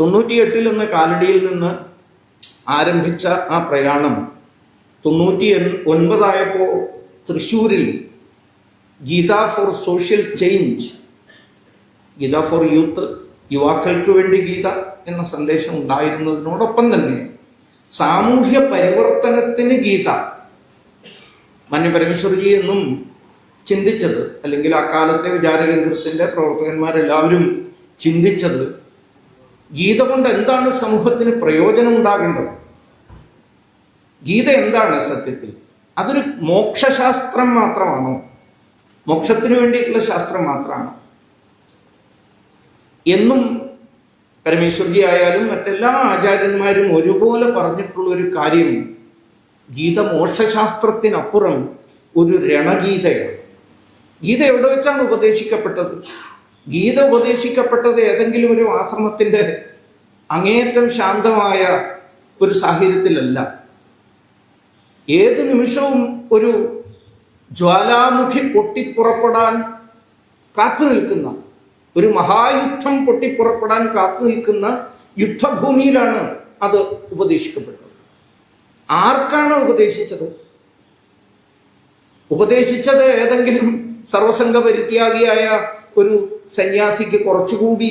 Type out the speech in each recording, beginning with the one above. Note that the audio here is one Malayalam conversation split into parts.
തൊണ്ണൂറ്റിയെട്ടിൽ നിന്ന് കാലടിയിൽ നിന്ന് ആരംഭിച്ച ആ പ്രയാണം തൊണ്ണൂറ്റി ഒൻപതായപ്പോൾ തൃശ്ശൂരിൽ Geetha for social change Geetha for youth യുവാക്കൾക്ക് വേണ്ടി ഗീത എന്ന സന്ദേശം ഉണ്ടായിരുന്നതിനോടൊപ്പം തന്നെ സാമൂഹ്യ പരിവർത്തനത്തിന് ഗീത മാന്യ പരമേശ്വർജി എന്നും ചിന്തിച്ചത്. അല്ലെങ്കിൽ ആ കാലത്തെ വിചാരകേന്ദ്രത്തിന്റെ പ്രവർത്തകന്മാരെല്ലാവരും ചിന്തിച്ചത് ഗീത കൊണ്ട് എന്താണ് സമൂഹത്തിന് പ്രയോജനം ഉണ്ടാകേണ്ടത്? ഗീത എന്താണ് സത്യത്തിൽ? അതൊരു മോക്ഷശാസ്ത്രം മാത്രമാണോ? മോക്ഷത്തിന് വേണ്ടിയിട്ടുള്ള ശാസ്ത്രം മാത്രമാണോ? എന്നും പരമേശ്വർജി ആയാലും മറ്റെല്ലാ ആചാര്യന്മാരും ഒരുപോലെ പറഞ്ഞിട്ടുള്ള ഒരു കാര്യം ഗീത മോക്ഷശാസ്ത്രത്തിനപ്പുറം ഒരു രണഗീതയാണ്. ഗീത എവിടെ വെച്ചാണ് ഉപദേശിക്കപ്പെട്ടത്? ഗീത ഉപദേശിക്കപ്പെട്ടത് ഏതെങ്കിലും ഒരു ആശ്രമത്തിന്റെ അങ്ങേയറ്റം ശാന്തമായ ഒരു സാഹചര്യത്തിലല്ല. ഏത് നിമിഷവും ഒരു ജ്വാലാമുഖി പൊട്ടിപ്പുറപ്പെടാൻ കാത്തു നിൽക്കുന്ന ഒരു മഹായുദ്ധം പൊട്ടിപ്പുറപ്പെടാൻ കാത്തു നിൽക്കുന്ന യുദ്ധഭൂമിയിലാണ് അത് ഉപദേശിക്കപ്പെട്ടത്. ആർക്കാണ് ഉപദേശിച്ചത്? ഉപദേശിച്ചത് ഏതെങ്കിലും സർവസംഘ പരിത്യാഗിയായ ഒരു സന്യാസിക്ക് കുറച്ചുകൂടി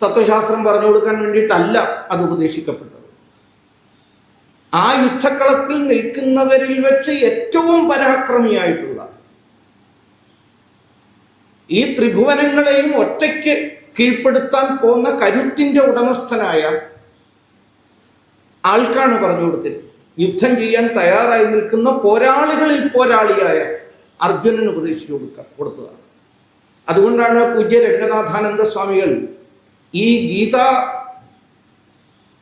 തത്വശാസ്ത്രം പറഞ്ഞു കൊടുക്കാൻ വേണ്ടിയിട്ടല്ല അത് ഉപദേശിക്കപ്പെട്ടത്. ആ യുദ്ധക്കളത്തിൽ നിൽക്കുന്നവരിൽ വെച്ച് ഏറ്റവും പരാക്രമിയായിട്ടുള്ള ഈ ത്രിഭുവനങ്ങളെയും ഒറ്റയ്ക്ക് കീഴ്പ്പെടുത്താൻ പോകുന്ന കരുത്തിന്റെ ഉടമസ്ഥനായ ആൾക്കാണ് പറഞ്ഞു കൊടുത്തത് യുദ്ധം ചെയ്യാൻ തയ്യാറായി നിൽക്കുന്ന പോരാളികളിൽ പോരാളിയായ അർജുനന് ഉപദേശിച്ചു കൊടുക്ക കൊടുത്തതാണ്. അതുകൊണ്ടാണ് പൂജ്യ രംഗനാഥാനന്ദ സ്വാമികൾ ഈ ഗീത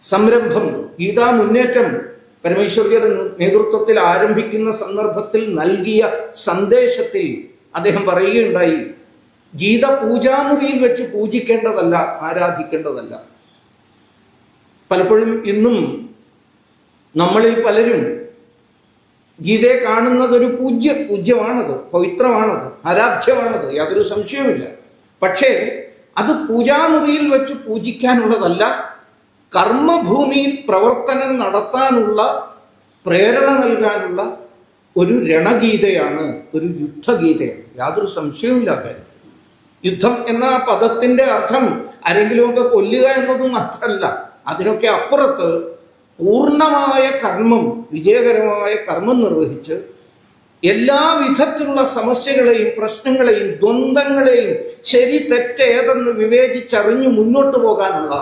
സംരംഭം ഗീതാ മുന്നേറ്റം പരമേശ്വരിയുടെ നേതൃത്വത്തിൽ ആരംഭിക്കുന്ന സന്ദർഭത്തിൽ നൽകിയ സന്ദേശത്തിൽ അദ്ദേഹം പറയുകയുണ്ടായി ഗീത പൂജാമുറിയിൽ വെച്ച് പൂജിക്കേണ്ടതല്ല ആരാധിക്കേണ്ടതല്ല. പലപ്പോഴും ഇന്നും നമ്മളിൽ പലരും ഗീതയെ കാണുന്നത് ഒരു പൂജ്യ പൂജ്യമാണത് പവിത്രമാണത് ആരാധ്യമാണത് യാതൊരു സംശയവുമില്ല. പക്ഷേ അത് പൂജാമുറിയിൽ വെച്ച് പൂജിക്കാനുള്ളതല്ല കർമ്മഭൂമിയിൽ പ്രവർത്തനം നടത്താനുള്ള പ്രേരണ നൽകാനുള്ള ഒരു രണഗീതയാണ് ഒരു യുദ്ധഗീതയാണ്. യാതൊരു സംശയവുമില്ല കാര്യം. യുദ്ധം എന്ന ആ പദത്തിന്റെ അർത്ഥം ആരെങ്കിലുമൊക്കെ കൊല്ലുക എന്നതും മാത്രമല്ല അതിനൊക്കെ അപ്പുറത്ത് പൂർണമായ കർമ്മം വിജയകരമായ കർമ്മം നിർവഹിച്ച് എല്ലാ വിധത്തിലുള്ള സമസ്യകളെയും പ്രശ്നങ്ങളെയും ദ്വന്ദ്ങ്ങളെയും ശരി തെറ്റ് ഏതെന്ന് വിവേചിച്ചറിഞ്ഞു മുന്നോട്ട് പോകാനുള്ള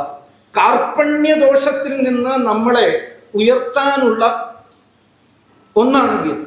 കാർപ്പണ്യദോഷത്തിൽ നിന്ന് നമ്മളെ ഉയർത്താനുള്ള ഒന്നാണ് ഗീത.